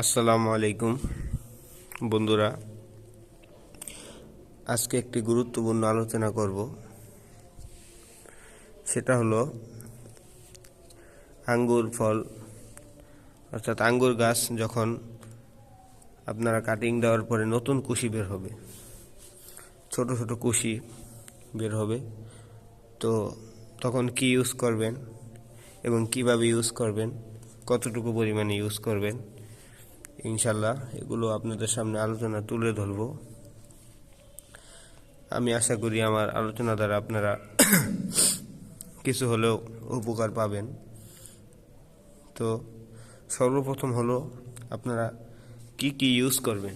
আসসালামু আলাইকুম, বন্ধুরা। আজকে একটি গুরুত্বপূর্ণ আলোচনা করব। সেটা হলো আঙ্গুর ফল, অর্থাৎ আঙ্গুর গাছ যখন আপনারা কাটিং দেওয়ার পরে নতুন কুশি বের হবে, ছোট ছোট কুশি বের হবে, তো তখন কি ইউজ করবেন এবং কীভাবে ইউজ করবেন, কতটুকু পরিমাণে ইউজ করবেন ইনশাল্লাহ এগুলো আপনাদের সামনে আলোচনা তুলে ধরব। আমি আশা করি আমার আলোচনা দ্বারা আপনারা কিছু হলেও উপকার পাবেন। তো সর্বপ্রথম হলো আপনারা কি কি ইউজ করবেন?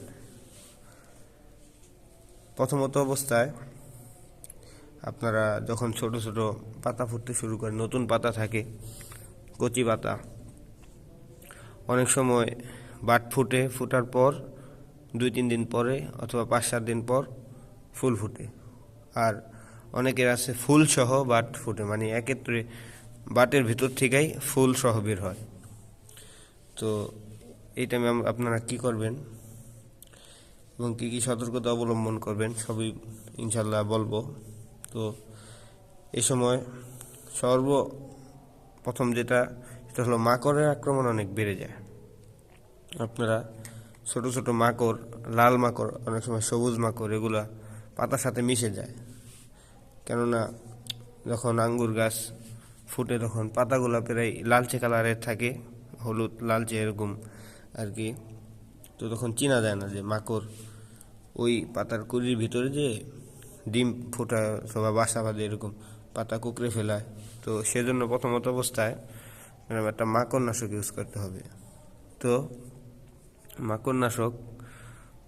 প্রথমত অবস্থায় আপনারা যখন ছোট ছোট পাতা ফুটতে শুরু করেন নতুন পাতা থাকে, কচি পাতা, অনেক সময় বাট ফুটে, ফুটার পর, দুই, তিন দিন পরে অথবা পাঁচ, সাত দিন পর ফুল ফুটে। আর অনেকের আছে ফুল সহ বাট ফুটে মানে একত্রে বাটের ভিতর থেকেই ফুল সহ বের হয়। তো এই টাইমে আপনারা কি করবেন? এবং কি কি সতর্কতা অবলম্বন করবেন, সবই ইনশাল্লাহ বলব। তো এ সময় সর্ব প্রথম যেটা, সেটা হলো মাকড়ের আক্রমণ অনেক বেড়ে যায়। আপনারা ছোট ছোট মাকড়, লাল মাকড়, অনেক সময় সবুজ মাকড়, এগুলা পাতার সাথে মিশে যায়। কেননা যখন আঙ্গুর গাছ ফুটে তখন পাতাগুলা প্রায় লালচে কালারের থাকে, হলুদ, লালচে এরকম আর কি তো তখন চেনা যায় না যে মাকড় ওই পাতার কুড়ির ভিতরে যে ডিম ফোটা সবা বাসা বাঁধে এরকম পাতা কুকড়ে ফেলায়। তো সেজন্য প্রথমত অবস্থায় একটা মাকড় নাশক ইউজ করতে হবে। তো মাকড়নাশক,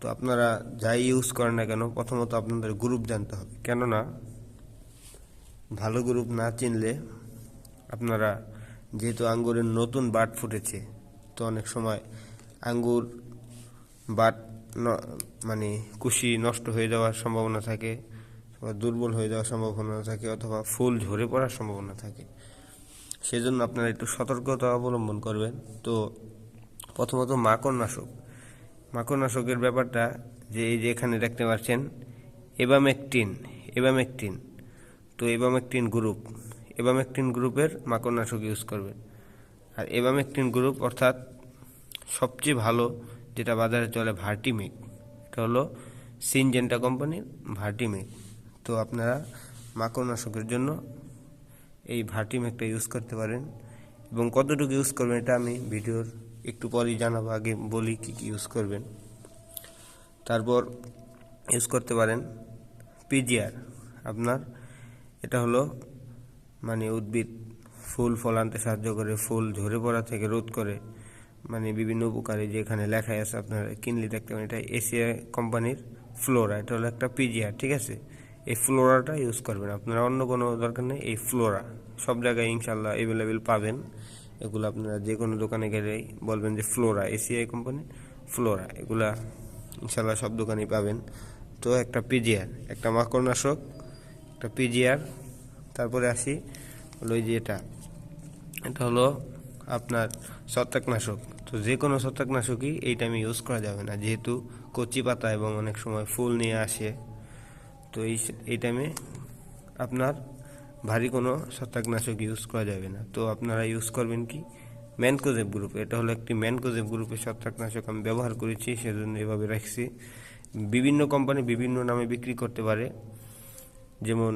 তো আপনারা যাই ইউজ করেন না কেন, প্রথমত আপনাদের গ্রুপ জানতে হবে। কেননা, ভালো গ্রুপ না চিনলে আপনারা যেহেতু আঙ্গুরের নতুন বাট ফুটেছে, তো অনেক সময় আঙ্গুর বাট মানে কুশি নষ্ট হয়ে যাওয়ার সম্ভাবনা থাকে দুর্বল হয়ে যাওয়ার সম্ভাবনা থাকে, অথবা ফুল ঝরে পড়ার সম্ভাবনা থাকে। সেজন্য আপনারা একটু সতর্কতা অবলম্বন করবেন। তো প্রথমত মাকড়নাশক। মাকড়নাশকের ব্যাপারটা যে এই যে এখানে দেখতে পাচ্ছেন, এবামেকটিন এবামেকটিন। তো এবামেকটিন গ্রুপ, এবামেকটিন গ্রুপের মাকড়নাশক ইউজ করবেন আর এবামেকটিন গ্রুপ অর্থাৎ সবচেয়ে ভালো যেটা বাজারে চলে ভার্টিমেক, এটা হলো সিনজেন্টা কোম্পানির ভার্টিমেক। তো আপনারা মাকড়নাশকের জন্য এই ভার্টিমেকটা ইউজ করতে পারেন। এবং কতটুকু ইউজ করবেন এটা আমি ভিডিওর একটু পরেই জানাব, আগে বলি কি কি ইউজ করবেন। তারপর ইউজ করতে পারেন পিজিআর আপনার এটা হলো মানে উদ্ভিদ, ফুল ফল আনতে সাহায্য করে, ফুল ঝরে পড়া থেকে রোধ করে মানে বিভিন্ন উপকারী যেখানে লেখাই আছে আপনারা কিনলে দেখতে পারেন, এটা এশিয়া কোম্পানির ফ্লোরা এটা হলো একটা পিজিআর ঠিক আছে? এই ফ্লোরাটা ইউজ করবেন। আপনারা অন্য কোনো দরকার নেই, এই ফ্লোরা সব জায়গায় ইনশাল্লাহ অ্যাভেলেবেল পাবেন। এগুলো আপনারা যে কোনো দোকানে গেলেই বলবেন যে ফ্লোরা এসিআই কোম্পানি ফ্লোরা এগুলা ইনশাল্লাহ সব দোকানেই পাবেন। তো একটা পিজিআর একটা মাকড়নাশক, একটা পিজিআর তারপরে আসি হলো যে এটা। এটা হলো আপনার ছত্রাকনাশক। তো যে কোনো ছত্রাকনাশকই এই টাইমে ইউজ করা যাবে না, যেহেতু কচি পাতা এবং অনেক সময় ফুল নিয়ে আসে। তো এই এই টাইমে আপনার ভারী কোনো ছত্রাকনাশক ইউজ করা যাবে না। তো আপনারা ইউজ করবেন কি? ম্যানকোজেব গ্রুপ এটা হলো একটি ম্যানকোজেব গ্রুপের ছত্রাকনাশক আমি ব্যবহার করেছি, সেজন্য এভাবে রাখছি। বিভিন্ন কোম্পানি বিভিন্ন নামে বিক্রি করতে পারে। যেমন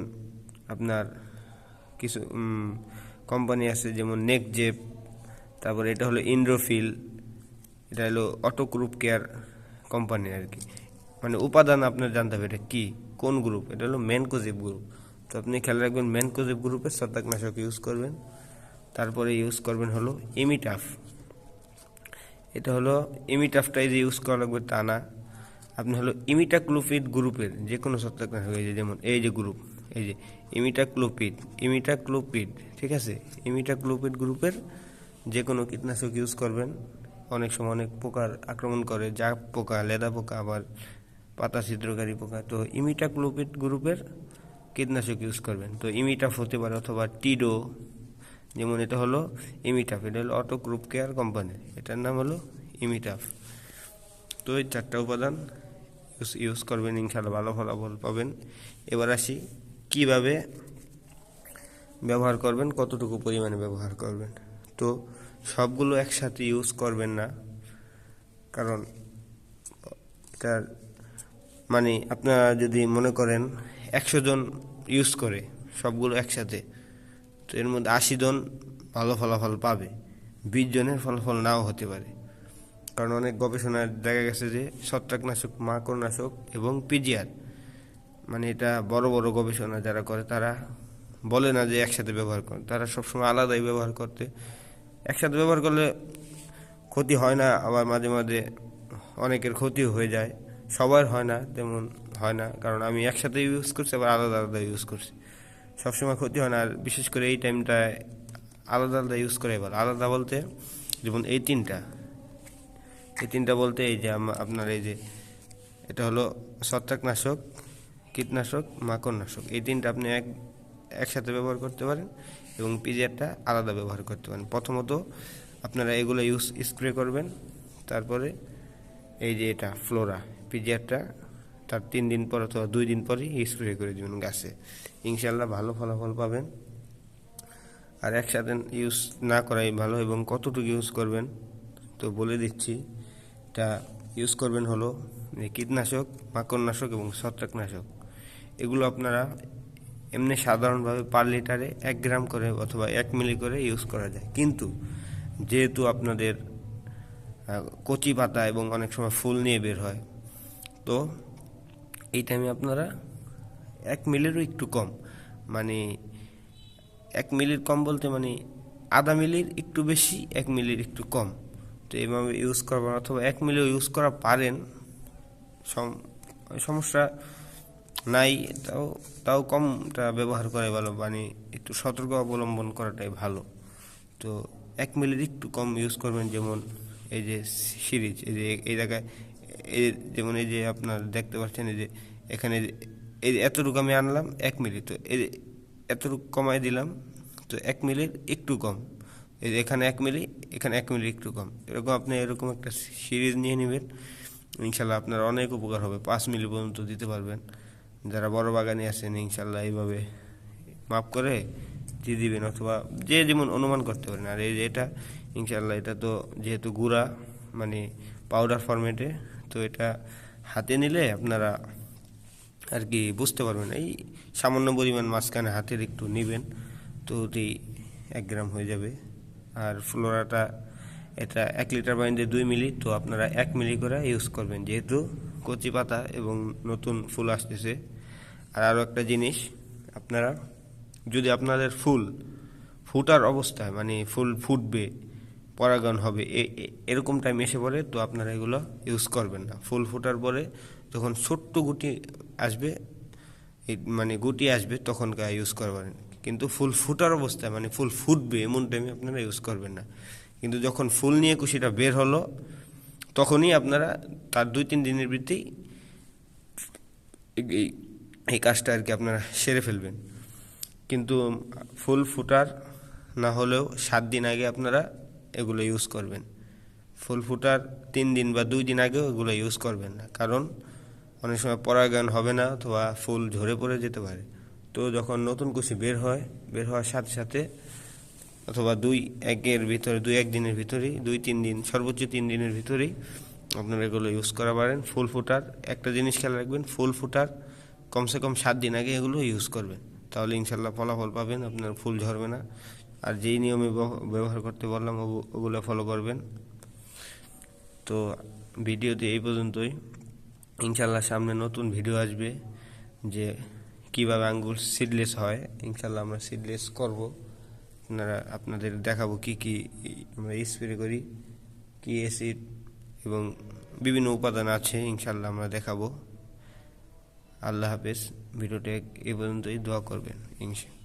আপনার কিছু কোম্পানি আছে যেমন নেকজেপ তারপর এটা হলো ইন্ড্রোফিল এটা হলো অটো গ্রুপ কেয়ার কোম্পানি আর কি। মানে উপাদান আপনার জানতে হবে এটা কী, কোন গ্রুপ এটা হলো ম্যানকোজেব গ্রুপ তো আপনি খেয়াল রাখবেন ম্যানকোজেব গ্রুপের ছত্রাকনাশক ইউজ করবেন। তারপরে ইউজ করবেন হলো এমিটাফ এটা হলো ইমিটাফটাই যে ইউজ করা লাগবে তা না। আপনি হলো ইমিটাক্লোপিড গ্রুপের যে কোনো ছত্রাকনাশক এই যে যেমন এই যে গ্রুপ এই যে ইমিটাক্লোপিড ইমিটাক্লোপিড ঠিক আছে? ইমিটাক্লোপিড গ্রুপের যে কোনো কীটনাশক ইউজ করবেন। অনেক সময় অনেক পোকার আক্রমণ করে জাপ পোকা, লেদা পোকা, আবার পাতা ছিদ্রকারী পোকা। তো ইমিটাক্লোপিড গ্রুপের কীটনাশক ইউজ করবেন। তো ইমিটাফ হতে পারে অথবা টিডো, যেমন এটা হলো ইমিটাফ, এটা হলো অটো গ্রুপ কেয়ার কোম্পানি এটার নাম হলো ইমিটাফ। তো এই চারটা উপাদান ইউজ ইউজ করবেন ইনশাল্লাহ ভালো ফলাফল পাবেন। এবার আসি, কীভাবে ব্যবহার করবেন, কতটুকু পরিমাণে ব্যবহার করবেন। তো সবগুলো একসাথে ইউজ করবেন না, কারণ এটার মানে আপনারা যদি মনে করেন একশো জন ইউজ করে সবগুলো একসাথে। তো এর মধ্যে আশি জন ভালো ফলাফল পাবে। বিশ জনের ফলাফল নাও হতে পারে। কারণ অনেক গবেষণায় দেখা গেছে যে ছত্রাকনাশক, মাকড়নাশক এবং পিজিআর মানে এটা বড় বড় গবেষণা যারা করে তারা বলে না যে একসাথে ব্যবহার করে, তারা সবসময় আলাদাই ব্যবহার করতে। একসাথে ব্যবহার করলে ক্ষতি হয় না, আবার মাঝে মাঝে অনেকের ক্ষতিও হয়ে যায়। সবার হয় না, তেমন হয় না। কারণ আমি একসাথে ইউজ করছি, আবার আলাদা আলাদা ইউজ করছি। সবসময় ক্ষতি হয় না। আর বিশেষ করে এই টাইমটায় আলাদা আলাদা ইউজ করে এবার। আলাদা বলতে, যেমন এই তিনটা। এই তিনটা বলতে এই যে আপনার এই যে, এটা হলো ছত্রাকনাশক, কীটনাশক, মাকড়নাশক। এই তিনটা আপনি এক, একসাথে ব্যবহার করতে পারেন এবং পিজিআরটা আলাদা ব্যবহার করতে পারেন। প্রথমত আপনারা এগুলো ইউজ স্প্রে করবেন। তারপরে এই যে এটা, ফ্লোরা, পিজিআরটা তার তিন দিন পর অথবা দুই দিন পরই স্প্রে করে দেবেন গাছে। ইনশাল্লাহ ভালো ফলাফল পাবেন। আর একসাথে ইউজ না করাই ভালো এবং কতটুকু ইউজ করবেন তো বলে দিচ্ছি। এটা ইউজ করবেন হলো কীটনাশক, মাকড়নাশক এবং ছত্রাকনাশক। এগুলো আপনারা এমনি সাধারণভাবে পার লিটারে এক গ্রাম করে অথবা এক মিলি করে ইউজ করা যায়। কিন্তু যেহেতু আপনাদের কচি পাতা এবং অনেক সময় ফুল নিয়ে বের হয়, তো এই টাইমে আপনারা এক মিলেরও একটু কম। মানে এক মিলির কম বলতে মানে আধা মিলির একটু বেশি, এক মিলির একটু কম। তো এইভাবে ইউজ করবেন অথবা এক মিলিও ইউজ করা পারেন। সম- সমস্যা নাই, তাও তাও কমটা ব্যবহার করে ভালো মানে একটু সতর্ক অবলম্বন করাটাই ভালো। তো এক মিলির একটু কম ইউজ করবেন, যেমন এই যে সিরিজ, এই যে, এই জায়গায় এই যেমন এই যে আপনার দেখতে পাচ্ছেন এই যে এখানে এই এতটুকু আমি আনলাম এক মিলি, তো এই এতটুকু কমাই দিলাম, তো এক মিলির একটু কম। এই এখানে এক মিলি, এখানে এক মিলি একটু কম। এরকম আপনি এরকম একটা সিরিজ নিয়ে নেবেন, ইনশাল্লাহ আপনার অনেক উপকার হবে। পাঁচ মিলি পর্যন্ত দিতে পারবেন। যারা বড় বাগানে আছেন, ইনশাল্লাহ এইভাবে মাপ করে দিয়ে দিবেন অথবা যে যেমন অনুমান করতে পারেন। আর এই যে এটা, ইনশাল্লাহ এটা তো যেহেতু গুঁড়া মানে পাউডার ফরম্যাটে তো এটা হাতে নিলে আপনারা আর কি বুঝতে পারবেন। এই সামান্য পরিমাণ মাঝখানে হাতের একটু নেবেন তো ওটি এক গ্রাম হয়ে যাবে। আর ফ্লোরাটা এটা এক লিটার পানিতে দুই মিলি, তো আপনারা এক মিলি করে ইউজ করবেন। যেহেতু কচি পাতা এবং নতুন ফুল আসতেছে। আর আরও একটা জিনিস, আপনারা যদি আপনাদের ফুল ফুটার অবস্থায় মানে ফুল ফুটবে পরাগণ হবে। এরকম টাইম এসে পড়ে তো আপনারা এগুলো ইউজ করবেন না। ফুল ফুটার পরে যখন ছোট্ট গুটি আসবে মানে গুটি আসবে তখনকার ইউজ করবেন। কিন্তু ফুল ফুটার অবস্থায় মানে ফুল ফুটবে এমন টাইমে আপনারা ইউজ করবেন না। কিন্তু যখন ফুল নিয়ে কুশিটা বের হলো, তখনই আপনারা তার দুই তিন দিনের এই- এই কাজটা আর কি আপনারা সেরে ফেলবেন। কিন্তু ফুল ফুটার না হলেও সাত দিন আগে আপনারা এগুলো ইউজ করবেন। ফুল ফুটার তিন দিন বা দুই দিন আগেও এগুলো ইউজ করবেন না। কারণ অনেক সময় পরাগায়ন হবে না অথবা ফুল ঝরে পড়ে যেতে পারে। তো যখন নতুন কুশি বের হয়, বের হওয়ার সাথে সাথে অথবা দুই একের ভিতরে, দুই এক দিনের ভিতরেই, দুই তিন দিন, সর্বোচ্চ তিন দিনের ভিতরেই আপনারা এগুলো ইউজ করা পারেন। ফুল ফুটার একটা জিনিস খেয়াল রাখবেন, ফুল ফুটার কমসে কম সাত দিন আগে এগুলো ইউজ করবেন। তাহলে ইনশাল্লাহ ফলাফল পাবেন, আপনার ফুল ঝরবে না। আর যেই নিয়মে ব্যবহার করতে বললাম ওগু- ওগুলো ফলো করবেন। তো ভিডিওতে এই পর্যন্তই। ইনশাল্লাহ সামনে নতুন ভিডিও আসবে যে কীভাবে আঙ্গুর সিডলেস হয়। ইনশাল্লাহ আমরা সিডলেস করব। আপনারা, আপনাদের দেখাবো কি কি আমরা স্প্রে করি, কি অ্যাসিড এবং বিভিন্ন উপাদান আছে। ইনশাল্লাহ আমরা দেখাবো। আল্লাহ হাফেজ। ভিডিওটা এই পর্যন্তই। দোয়া করবেন। ইনশা